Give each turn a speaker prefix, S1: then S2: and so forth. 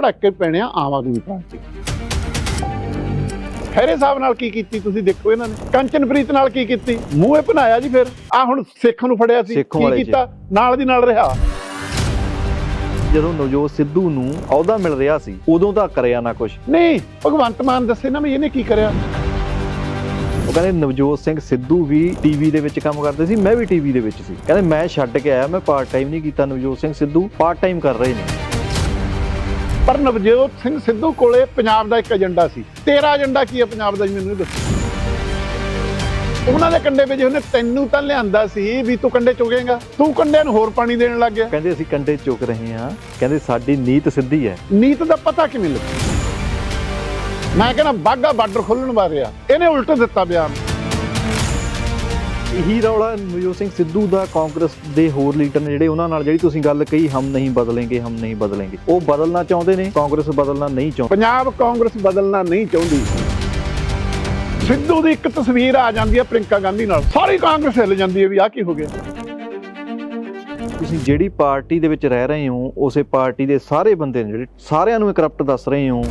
S1: ਭੜਕੇ ਪੈਣੇ ਆ ਆਮ ਆਦਮੀ ਪਾਰਟੀ। ਖੈਰੇ ਸਾਹਿਬ ਨਾਲ ਕੀ ਕੀਤੀ ਤੁਸੀਂ ਦੇਖੋ ਇਹਨਾਂ ਨੇ? ਕੰਚਨਪ੍ਰੀਤ ਨਾਲ ਕੀ ਕੀਤੀ? ਮੂੰਹੇ ਬਣਾਇਆ ਜੀ ਫਿਰ। ਆ ਹੁਣ ਸਿੱਖ ਨੂੰ ਫੜਿਆ ਸੀ।
S2: ਸਿੱਖੋਂ
S1: ਕੀ
S2: ਵਾਲੇ 'ਚ।
S1: ਕੀਤਾ? ਨਾਲ ਦੀ ਨਾਲ ਰਿਹਾ।
S2: ਜਦੋਂ ਨਵਜੋਤ ਸਿੱਧੂ ਨੂੰ ਅਹੁਦਾ ਮਿਲ ਰਿਹਾ ਸੀ ਉਦੋਂ ਤਾਂ ਕਰਿਆ ਨਾ ਕੁਝ
S1: ਨਹੀਂ ਭਗਵੰਤ ਮਾਨ ਦੱਸੇ ਨਾ ਵੀ ਇਹਨੇ ਕੀ ਕਰਿਆ?
S2: ਉਹ ਕਹਿੰਦੇ ਨਵਜੋਤ ਸਿੰਘ ਸਿੱਧੂ ਵੀ ਟੀਵੀ ਦੇ ਵਿੱਚ ਕੰਮ ਕਰਦੇ ਸੀ ਮੈਂ ਵੀ ਟੀਵੀ ਦੇ ਵਿੱਚ ਸੀ। ਕਹਿੰਦੇ ਮੈਂ ਛੱਡ ਕੇ ਆਇਆ ਮੈਂ ਪਾਰਟ ਟਾਈਮ ਨਹੀਂ ਕੀਤਾ ਨਵਜੋਤ ਸਿੰਘ ਸਿੱਧੂ ਪਾਰਟ ਟਾਈਮ ਕਰ ਰਹੇ ਨੇ।
S1: ਪਰ ਨਵਜੋਤ ਸਿੰਘ ਸਿੱਧੂ ਕੋਲੇ ਪੰਜਾਬ ਦਾ ਇੱਕ ਏਜੰਡਾ ਸੀ। ਤੇਰਾ ਏਜੰਡਾ ਕੀ ਹੈ ਪੰਜਾਬ ਦਾ ਜੀ ਮੈਨੂੰ ਦੱਸੋ। ਉਹਨਾਂ ਦੇ ਕੰਡੇ ਵਿੱਚ ਉਹਨੇ ਤੈਨੂੰ ਤਾਂ ਲਿਆਂਦਾ ਸੀ ਵੀ ਤੂੰ ਕੰਡੇ ਚੁਗੇਗਾ। ਤੂੰ ਕੰਡਿਆਂ ਨੂੰ ਹੋਰ ਪਾਣੀ ਦੇਣ ਲੱਗ ਗਿਆ।
S2: ਕਹਿੰਦੇ ਅਸੀਂ ਕੰਡੇ ਚੁੱਕ ਰਹੇ ਹਾਂ। ਕਹਿੰਦੇ ਸਾਡੀ ਨੀਤ ਸਿੱਧੀ ਹੈ।
S1: ਨੀਤ ਦਾ ਪਤਾ ਕਿਵੇਂ ਲੱਗੂ? ਮੈਂ ਕਹਿੰਦਾ ਬਾਗਾ ਬਾਰਡਰ ਖੋਲਣ ਬਾਰੇ ਆ। ਇਹਨੇ ਉਲਟ ਦਿੱਤਾ ਬਿਆਨ।
S2: ਇਹੀ ਰੌਲਾ ਨਵਜੋਤ ਸਿੰਘ ਸਿੱਧੂ ਦਾ ਕਾਂਗਰਸ ਦੇ ਹੋਰ ਲੀਡਰ ਨੇ ਜਿਹੜੇ ਉਹਨਾਂ ਨਾਲ ਜਿਹੜੀ ਤੁਸੀਂ ਗੱਲ ਕਹੀ ਹਮ ਨਹੀਂ ਬਦਲेंगे ਹਮ ਨਹੀਂ ਬਦਲेंगे ਉਹ ਬਦਲਣਾ ਚਾਹੁੰਦੇ ਨੇ ਕਾਂਗਰਸ ਬਦਲਣਾ ਨਹੀਂ ਚਾਹੁੰਦੀ।
S1: ਪੰਜਾਬ ਕਾਂਗਰਸ ਬਦਲਣਾ ਨਹੀਂ ਚਾਹੁੰਦੀ। ਸਿੱਧੂ ਦੀ ਇੱਕ ਤਸਵੀਰ ਆ ਜਾਂਦੀ ਹੈ ਪ੍ਰਿੰਕਾ ਗਾਂਧੀ ਨਾਲ। ਸਾਰੀ ਕਾਂਗਰਸ ਹਿੱਲ ਜਾਂਦੀ ਹੈ ਵੀ ਆਹ ਕੀ ਹੋ ਗਿਆ।
S2: ਤੁਸੀਂ ਜਿਹੜੀ ਪਾਰਟੀ ਦੇ ਵਿੱਚ ਰਹਿ ਰਹੇ ਹੋ ਉਸੇ ਪਾਰਟੀ ਦੇ ਸਾਰੇ ਬੰਦੇ ਨੇ ਜਿਹੜੇ ਸਾਰਿਆਂ ਨੂੰ ਕਰਪਟ ਦੱਸ ਰਹੇ ਹੋ।